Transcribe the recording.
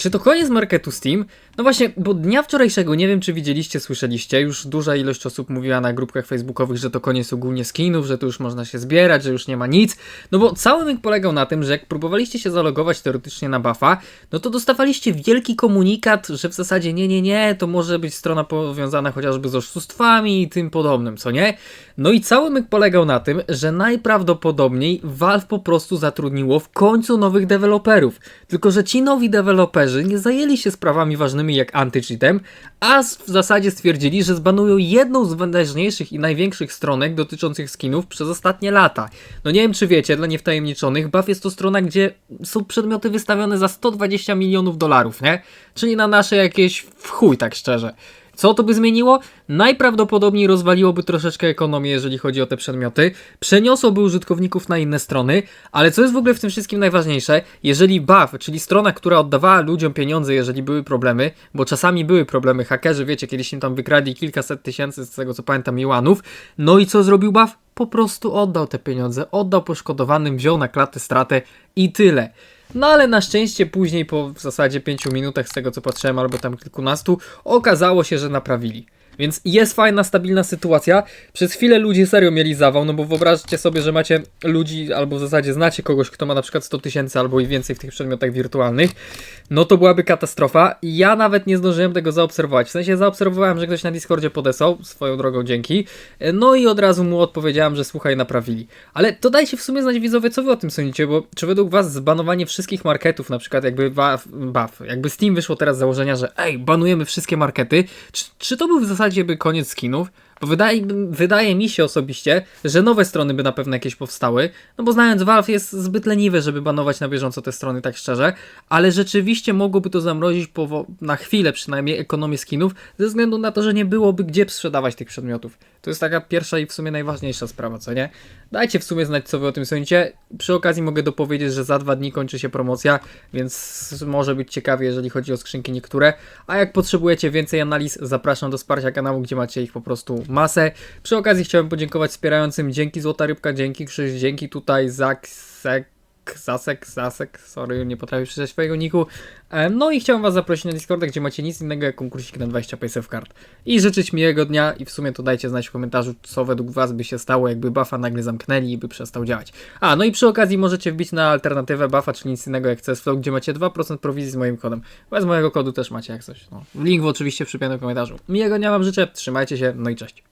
Czy to koniec marketu Steam? No właśnie, bo dnia wczorajszego, nie wiem czy widzieliście, słyszeliście, już duża ilość osób mówiła na grupkach facebookowych, że to koniec ogólnie skinów, że to już można się zbierać, że już nie ma nic. No bo cały myk polegał na tym, że jak próbowaliście się zalogować teoretycznie na buffa, no to dostawaliście wielki komunikat, że w zasadzie nie, nie, nie, to może być strona powiązana chociażby z oszustwami i tym podobnym, co nie? No i cały myk polegał na tym, że najprawdopodobniej Valve po prostu zatrudniło w końcu nowych deweloperów. Tylko, że ci nowi deweloperzy nie zajęli się sprawami ważnymi jak anti-cheatem, a w zasadzie stwierdzili, że zbanują jedną z najważniejszych i największych stronek dotyczących skinów przez ostatnie lata. No nie wiem czy wiecie, dla niewtajemniczonych, Buff jest to strona, gdzie są przedmioty wystawione za 120 milionów dolarów, nie? Czyli na nasze jakieś w chuj, tak szczerze. Co to by zmieniło? Najprawdopodobniej rozwaliłoby troszeczkę ekonomię, jeżeli chodzi o te przedmioty, przeniosłoby użytkowników na inne strony, ale co jest w ogóle w tym wszystkim najważniejsze, jeżeli BAF, czyli strona, która oddawała ludziom pieniądze, jeżeli były problemy, bo czasami były problemy, hakerzy, wiecie, kiedyś im tam wykradli kilkaset tysięcy, z tego co pamiętam, juanów, no i co zrobił BAF? Po prostu oddał te pieniądze, oddał poszkodowanym, wziął na klatę stratę i tyle. No ale na szczęście później, po w zasadzie 5 minutach z tego co patrzyłem, albo tam kilkunastu, okazało się, że naprawili. Więc jest fajna, stabilna sytuacja. Przez chwilę ludzie serio mieli zawał, no bo wyobraźcie sobie, że macie ludzi, albo w zasadzie znacie kogoś, kto ma na przykład 100 tysięcy albo i więcej w tych przedmiotach wirtualnych, no to byłaby katastrofa. Ja nawet nie zdążyłem tego zaobserwować. W sensie zaobserwowałem, że ktoś na Discordzie podesłał, swoją drogą dzięki, no i od razu mu odpowiedziałem, że słuchaj, naprawili. Ale to dajcie w sumie znać widzowie, co wy o tym sądzicie, bo czy według was zbanowanie wszystkich marketów, na przykład jakby buff, buff jakby Steam wyszło teraz z założenia, że ej, banujemy wszystkie markety, czy, czy to był w zasadzie by koniec skinów? Bo wydaje, wydaje mi się osobiście, że nowe strony by na pewno jakieś powstały, no bo znając Valve jest zbyt leniwe, żeby banować na bieżąco te strony, tak szczerze, ale rzeczywiście mogłoby to zamrozić na chwilę przynajmniej ekonomię skinów, ze względu na to, że nie byłoby gdzie sprzedawać tych przedmiotów. To jest taka pierwsza i w sumie najważniejsza sprawa, co nie? Dajcie w sumie znać, co wy o tym sądzicie. Przy okazji mogę dopowiedzieć, że za dwa dni kończy się promocja, więc może być ciekawie, jeżeli chodzi o skrzynki niektóre. A jak potrzebujecie więcej analiz, zapraszam do wsparcia kanału, gdzie macie ich po prostu masę. Przy okazji chciałem podziękować wspierającym. Dzięki Złota Rybka, dzięki Krzyż, dzięki tutaj Zaksek. Zasek, Zasek, sorry, nie potrafię przeczytać swojego niku. No i chciałem was zaprosić na Discorda, gdzie macie nic innego jak konkursik na 20 paysafe card. I życzyć miłego dnia i w sumie to dajcie znać w komentarzu, co według was by się stało, jakby buffa nagle zamknęli i by przestał działać. A, no i przy okazji możecie wbić na alternatywę buffa, czyli nic innego jak CS Flow, gdzie macie 2% prowizji z moim kodem. Bez mojego kodu też macie jak coś. No. Link w oczywiście w przypiętym komentarzu. Miłego dnia wam życzę, trzymajcie się, no i cześć.